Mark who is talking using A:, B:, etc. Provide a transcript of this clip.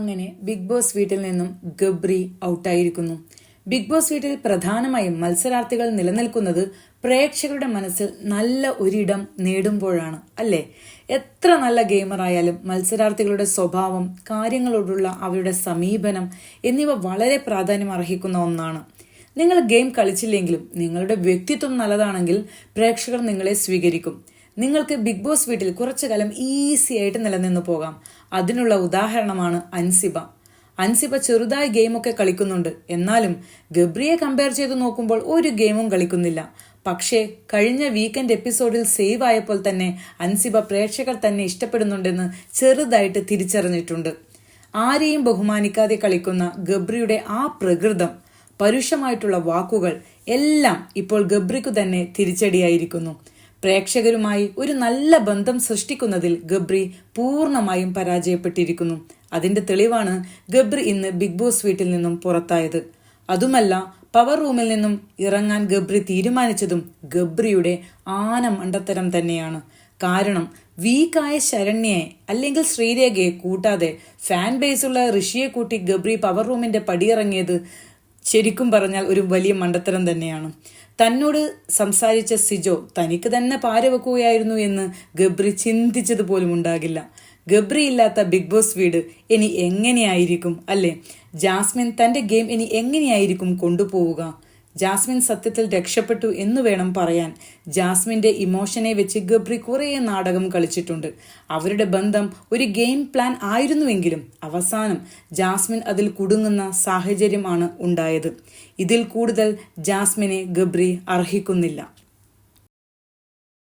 A: അങ്ങനെ big boss വീട്ടിൽ നിന്നും ഗബ്രി ഔട്ടായിരിക്കുന്നു. ബിഗ് ബോസ് വീട്ടിൽ പ്രധാനമായും മത്സരാർത്ഥികൾ നിലനിൽക്കുന്നത് പ്രേക്ഷകരുടെ മനസ്സിൽ നല്ല ഒരിടം നേടുമ്പോഴാണ് അല്ലേ? എത്ര നല്ല ഗെയിമർ ആയാലും മത്സരാർത്ഥികളുടെ സ്വഭാവം കാര്യങ്ങളോടുള്ള അവരുടെ സമീപനം എന്നിവ വളരെ പ്രാധാന്യം അർഹിക്കുന്ന ഒന്നാണ്. നിങ്ങൾ ഗെയിം കളിച്ചില്ലെങ്കിലും നിങ്ങളുടെ വ്യക്തിത്വം നല്ലതാണെങ്കിൽ പ്രേക്ഷകർ നിങ്ങളെ സ്വീകരിക്കും. നിങ്ങൾക്ക് ബിഗ് ബോസ് വീട്ടിൽ കുറച്ചു കാലം ഈസി ആയിട്ട് നിലനിന്ന് പോകാം. അതിനുള്ള ഉദാഹരണമാണ് അൻസിബ. അൻസിബ ചെറുതായി ഗെയിമൊക്കെ കളിക്കുന്നുണ്ട്. എന്നാലും ഗബ്രിയെ കമ്പയർ ചെയ്ത് നോക്കുമ്പോൾ ഒരു ഗെയിമും കളിക്കുന്നില്ല. പക്ഷേ കഴിഞ്ഞ വീക്കെൻഡ് എപ്പിസോഡിൽ സേവ് ആയപ്പോൾ തന്നെ അൻസിബ പ്രേക്ഷകർ തന്നെ ഇഷ്ടപ്പെടുന്നുണ്ടെന്ന് ചെറുതായിട്ട് തിരിച്ചറിഞ്ഞിട്ടുണ്ട്. ആരെയും ബഹുമാനിക്കാതെ കളിക്കുന്ന ഗബ്രിയുടെ ആ പ്രകൃതം പരുഷമായിട്ടുള്ള വാക്കുകൾ എല്ലാം ഇപ്പോൾ ഗബ്രിക്കു തന്നെ തിരിച്ചടിയായിരിക്കുന്നു. പ്രേക്ഷകരുമായി ഒരു നല്ല ബന്ധം സൃഷ്ടിക്കുന്നതിൽ ഗബ്രി പൂർണമായും പരാജയപ്പെട്ടിരിക്കുന്നു. അതിന്റെ തെളിവാണ് ഗബ്രി ഇന്ന് ബിഗ് ബോസ് വീട്ടിൽ നിന്നും പുറത്തായത്. അതുമല്ല പവർ റൂമിൽ നിന്നും ഇറങ്ങാൻ ഗബ്രി തീരുമാനിച്ചതും ഗബ്രിയുടെ ആന മണ്ടത്തരം തന്നെയാണ്. കാരണം വീക്കായ ശരണ്യയെ അല്ലെങ്കിൽ ശ്രീരേഖയെ കൂട്ടാതെ ഫാൻ ബേസുള്ള ഋഷിയെ കൂട്ടി ഗബ്രി പവർ റൂമിന്റെ പടിയിറങ്ങിയത് ശരിക്കും പറഞ്ഞാൽ ഒരു വലിയ മണ്ടത്തരം തന്നെയാണ്. തന്നോട് സംസാരിച്ച സിജോ തനിക്ക് തന്നെ പാരവെക്കുകയായിരുന്നു എന്ന് ഗബ്രി ചിന്തിച്ചത് പോലും ഉണ്ടാകില്ല. ഗബ്രി ഇല്ലാത്ത ബിഗ് ബോസ് വീട് ഇനി എങ്ങനെയായിരിക്കും അല്ലേ? ജാസ്മിൻ തന്റെ ഗെയിം ഇനി എങ്ങനെയായിരിക്കും കൊണ്ടുപോവുക? ജാസ്മിൻ സത്യത്തിൽ രക്ഷപ്പെട്ടു എന്ന് വേണം പറയാൻ. ജാസ്മിന്റെ ഇമോഷനെ വെച്ച് ഗബ്രി കുറേ നാടകം കളിച്ചിട്ടുണ്ട്. അവരുടെ ബന്ധം ഒരു ഗെയിം പ്ലാൻ ആയിരുന്നുവെങ്കിലും അവസാനം ജാസ്മിൻ അതിൽ കുടുങ്ങുന്ന സാഹചര്യമാണ് ഉണ്ടായത്. ഇതിൽ കൂടുതൽ ജാസ്മിനെ ഗബ്രി അർഹിക്കുന്നില്ല.